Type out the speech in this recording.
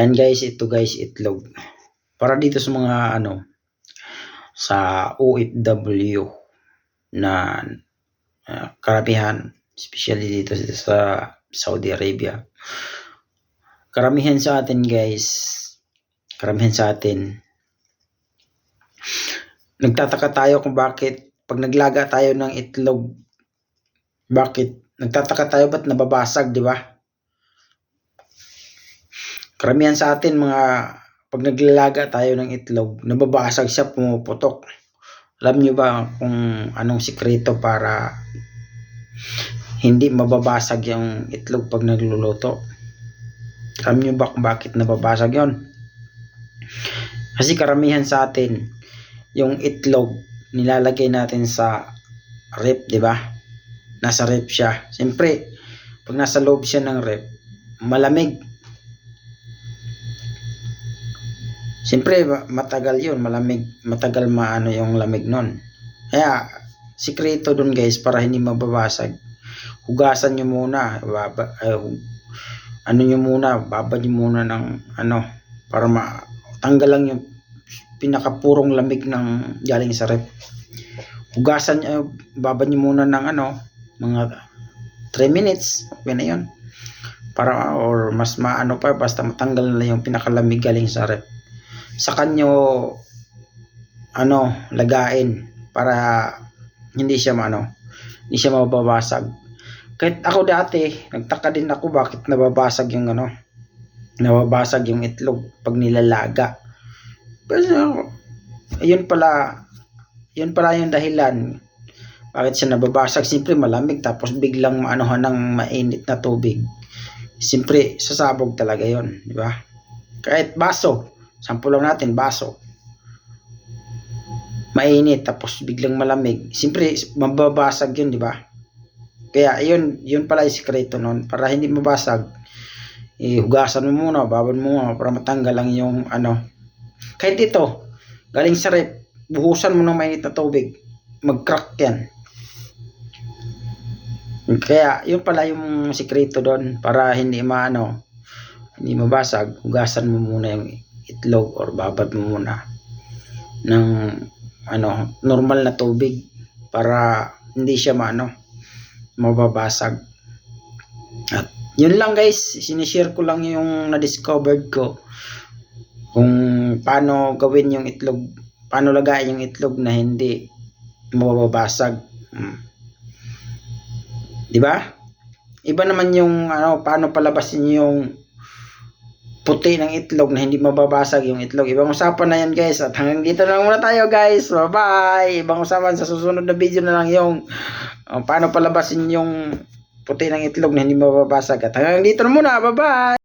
Ayan guys, ito guys, itlog. Para dito sa mga ano, sa OFW na uh, karamihan, especially dito sa Saudi Arabia. Karamihan sa atin guys, karamihan sa atin, nagtataka tayo kung bakit pag naglaga tayo ng itlog, bakit nagtataka tayo ba't nababasag, di ba? Karamihan sa atin mga pag naglalaga tayo ng itlog, nababasag siya, pumuputok. Alam niyo ba kung anong sikreto para hindi mababasag yung itlog pag nagluluto? Alam niyo ba kung bakit nababasag yon? Kasi karamihan sa atin, yung itlog, nilalagay natin sa rep, di ba? Nasa rep siya. Siyempre, pag nasa loob siya ng rep, malamig. Siyempre, ma- matagal yun, malamig, matagal maano yung lamig nun. Kaya, sikreto dun guys, para hindi mababasag. Hugasan nyo muna, baba, eh, ano nyo muna, babad nyo muna ng ano, para matanggal lang yung pinakapurong lamig ng galing sa rep. Hugasan nyo, babad nyo muna ng ano, mga 3 minutes, okay na yun. Para, or mas maano pa, basta matanggal na yung pinakalamig galing sa rep. Sa kanyo, ano, lagain, para hindi siya maano, hindi siya mababasag. Kahit ako dati, nagtaka din ako bakit nababasag yung ano, nababasag yung itlog pag nilalaga. Pero, yun pala, yun pala yung dahilan. Bakit siya nababasag? Siyempre malamig tapos biglang maanohan ng mainit na tubig. Siyempre, sasabog talaga yon di ba? Kahit baso, sample lang natin, baso. Mainit tapos biglang malamig. Siyempre, mababasag yun, di ba? Kaya, yun, yun pala yung sikreto nun. Para hindi mabasag, eh, hugasan mo muna, babad mo muna para matanggal lang yung ano. Kahit ito, galing sa rep, buhusan mo ng mainit na tubig. Mag-crack yan. Kaya, yun pala yung sikreto doon para hindi maano, hindi mabasag, hugasan mo muna yung itlog or babad mo muna ng ano, normal na tubig para hindi siya maano, mababasag. At yun lang guys, sinishare ko lang yung na-discovered ko kung paano gawin yung itlog, paano lagayin yung itlog na hindi mababasag. Hmm. 'Di ba? Iba naman yung ano, paano palabasin yung puti ng itlog na hindi mababasag yung itlog. Ibang usapan na yan guys. At hanggang dito na lang muna tayo guys. Bye-bye. Ibang usapan sa susunod na video na lang yung uh, paano palabasin yung puti ng itlog na hindi mababasag. At hanggang dito na muna. Bye-bye.